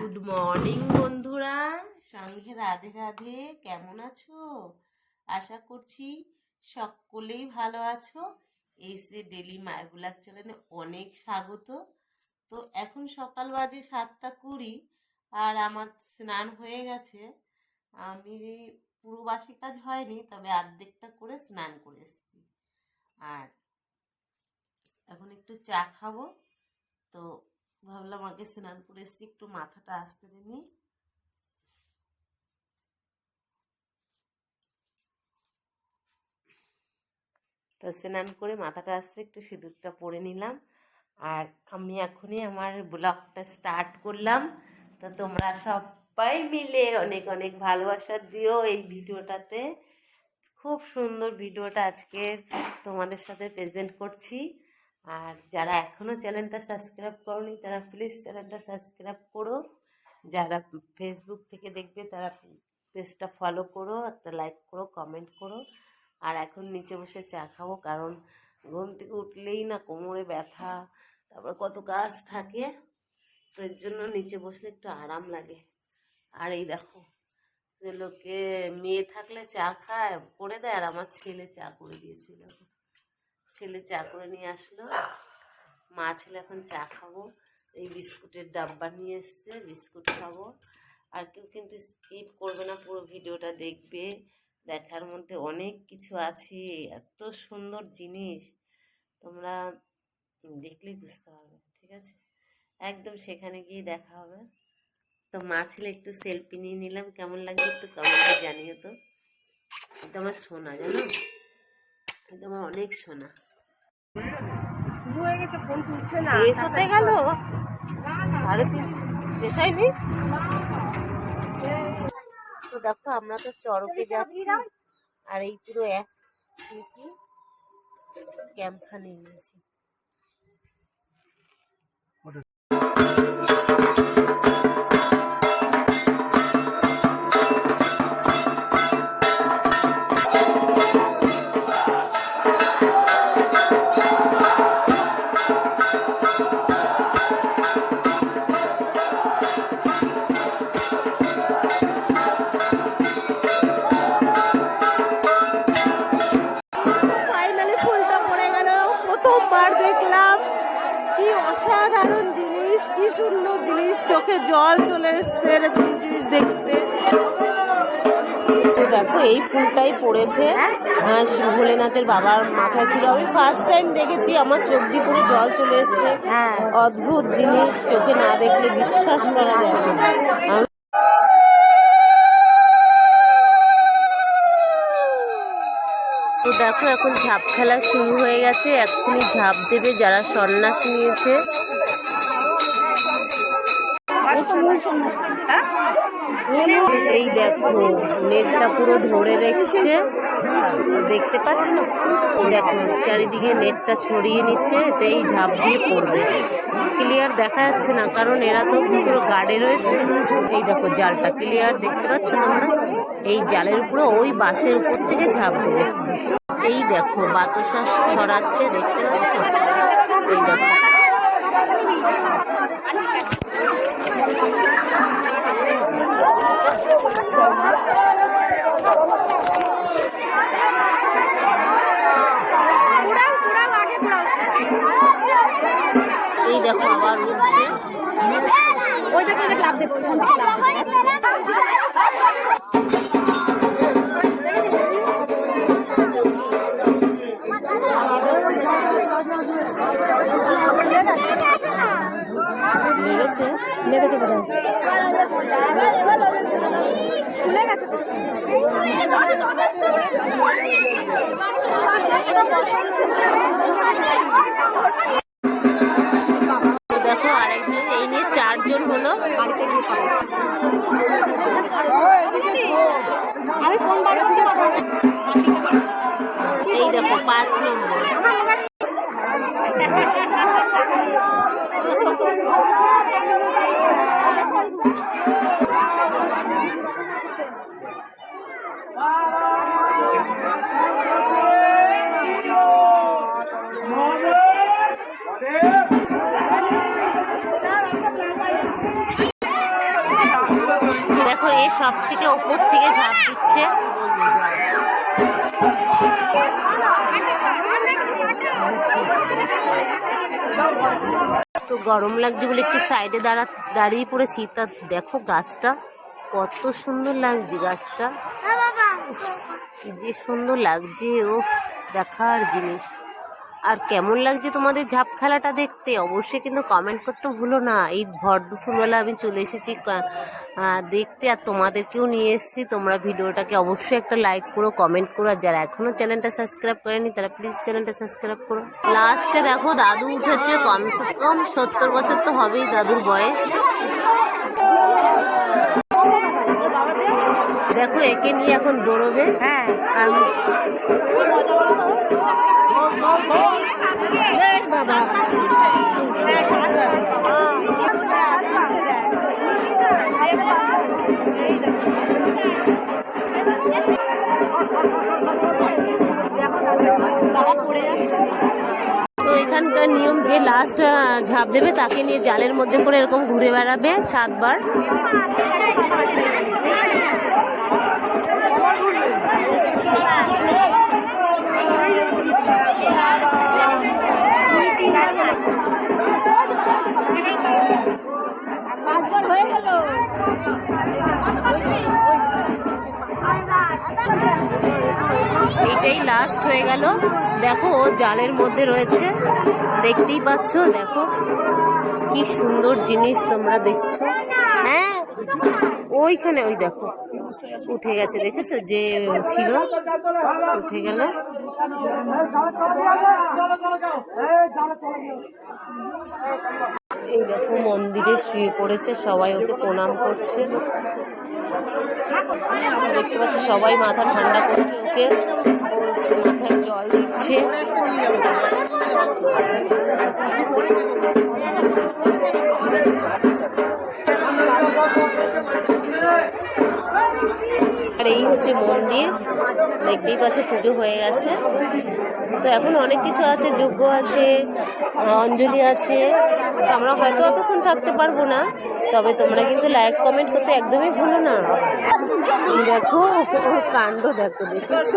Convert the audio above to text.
Good morning বন্ধুরা। সঙ্গে রাধে রাধে, কেমন আছো? আশা করছি সকলেই ভালো আছো। এই সে ডেলি মায়ের ব্লগ চ্যানেলে অনেক স্বাগত। তো এখন সকাল বাজে সাতটা কুড়ি, আর আমার স্নান হয়ে গেছে। আমি পুরো বাসি কাজ হয়নি, তবে অর্ধেকটা করে স্নান করে এসেছি। আর এখন একটু চা খাব। তো ভাবলাম আগে স্নান করে এসেছি, একটু মাথাটা আসতে নি তো স্নান করে মাথাটা আসতে একটু সিঁদুরটা পরে নিলাম। আর আমি এখনই আমার ব্লগটা স্টার্ট করলাম। তো তোমরা সবাই মিলে অনেক অনেক ভালোবাসা দিও এই ভিডিওটাতে। খুব সুন্দর ভিডিওটা আজকে তোমাদের সাথে প্রেজেন্ট করছি। আর যারা এখনও চ্যানেলটা সাবস্ক্রাইব করনি, তারা প্লিজ চ্যানেলটা সাবস্ক্রাইব করো। যারা ফেসবুক থেকে দেখবে, তারা পেজটা ফলো করো, একটা লাইক করো কমেন্ট করো। আর এখন নিচে বসে চা খাব, কারণ ঘুম থেকে উঠলেই না কোমরে ব্যথা, তারপর কত কাজ থাকে, তো এর জন্য নিচে বসলে একটু আরাম লাগে। আর এই দেখো, যে লোকে মেয়ে থাকলে চা খায়, করে দেয়, আর আমার ছেলে চা করে দিয়েছিল। ছেলে চা করে নিয়ে আসলো। মা ছেলে এখন চা খাব। এই বিস্কুটের ডাব্বা নিয়ে এসছে, বিস্কুট খাব। আর কেউ কিন্তু স্কিপ করবে না, পুরো ভিডিওটা দেখবে। দেখার মধ্যে অনেক কিছু আছে, এত সুন্দর জিনিস। তোমরা দেখলেই বুঝতে পারবে, ঠিক আছে? একদম সেখানে গিয়ে দেখা হবে। তো মা ছেলে একটু সেলফি নিয়ে নিলাম, কেমন লাগছে একটু কমেন্টে জানিও তো। এটা আমার সোনা, জানো? আমার অনেক সোনা। শুরু হয়ে গেছে ফোন তুলছে না শেষ হতে গেল? সাড়ে তিন শেষ হয়নি? তো দেখো আমরা তো চরকে যাচ্ছি আর এই পুরো এক কি ক্যাম্পখানে নিয়েছি। প্রথমবার দেখলাম। কি অসাধারণ জিনিস কি সুন্দর জিনিস। চোখে জল চলে এসছে এরকম জিনিস দেখতে। তো দেখো এই ফুলটাই পড়েছে। হ্যাঁ ভোলেনাথের বাবার মাথায় ছিল। আমি ফার্স্ট টাইম দেখেছি আমার চোখ দিয়ে পুরো জল চলে এসছে। অদ্ভুত জিনিস চোখে না দেখলে বিশ্বাস করা যায় না। তো দেখো, এখন ঝাঁপ খেলা শুরু হয়ে গেছে। এক্ষুনি ঝাঁপ দেবে যারা সন্ন্যাস নিয়েছে। এই দেখো, নেটটা পুরো ধরে রেখেছে। দেখতে পাচ্ছ? দেখো, চারিদিকে নেটটা ছড়িয়ে নিচ্ছে এতে এই ঝাঁপ দিয়ে পড়বে। ক্লিয়ার দেখা যাচ্ছে না, কারণ এরা তো পুরো গার্ডে রয়েছে। এই দেখো, জালটা ক্লিয়ার দেখতে পাচ্ছ তোমরা? এই জালের উপরে ওই বাঁশের উপর থেকে ঝাঁপ দেবে। এই দেখো, বাতাসা ছড়াচ্ছে, দেখতে পাচ্ছ? এই দেখো। এই দেখো, আবার উঠছে। ওই দেখে ক্লাব দেবো। দেখো আরেকজন এই নিয়ে চারজন হলো এই দেখো পাঁচ নম্বর Thank you. মেয়ে সব থেকে ওপর থেকে ঝাঁপ দিচ্ছে। তো গরম লাগছে বলে একটু সাইডে দাঁড়া, দাঁড়িয়ে পড়েছি। তা দেখো গাছটা কত সুন্দর লাগছে গাছটা। যে সুন্দর লাগছে ও দেখার জিনিস। আর কেমন লাগছে তোমাদের ঝাপ খেলাটা দেখতে? অবশ্যই কিন্তু কমেন্ট করতে ভুলো না। এই ভর দুপুরবেলা আমি চলে এসেছি দেখতে। আর তোমাদেরকেও নিয়ে এসেছি। তোমরা ভিডিওটাকে অবশ্যই একটা লাইক করো কমেন্ট করো। আর যারা এখনও চ্যানেলটা সাবস্ক্রাইব করেনি, তারা প্লিজ চ্যানেলটা সাবস্ক্রাইব করো। লাস্টে দেখো, দাদু উঠেছে কম সত্তর বছর তো হবেই, দাদুর বয়স। দেখো একে নিয়ে এখন দৌড়বে। হ্যাঁ। বাবা। তো এখানকার নিয়ম যে লাস্ট ঝাঁপ দেবে তাকে নিয়ে জালের মধ্যে করে এরকম ঘুরে বেড়াবে সাতবার। এইটাই লাস্ট হয়ে গেল। দেখো, ও জালের মধ্যে রয়েছে। দেখতেই পাচ্ছ, দেখো, কি সুন্দর জিনিস তোমরা দেখছ। হ্যাঁ ওইখানে, ওই দেখো, উঠে গেছে, দেখেছ? যে ছিল, উঠে গেল। এই দেখো, মন্দিরে শুয়ে পড়েছে, সবাই ওকে প্রণাম করছে। দেখতে পাচ্ছি সবাই মাথা ঠান্ডা করছে, ওকে ও মাথায় জল দিচ্ছে। আর এই হচ্ছে মন্দির, দেখতেই পাচ্ছে পুজো হয়ে গেছে। তো এখন অনেক কিছু আছে যোগ্য আছে, অঞ্জলি আছে। আমরা হয়তো অতক্ষণ থাকতে পারব না, তবে তোমরা কিন্তু লাইক কমেন্ট করতে একদমই ভুলো না। দেখো, কাণ্ড দেখো, দেখেছ?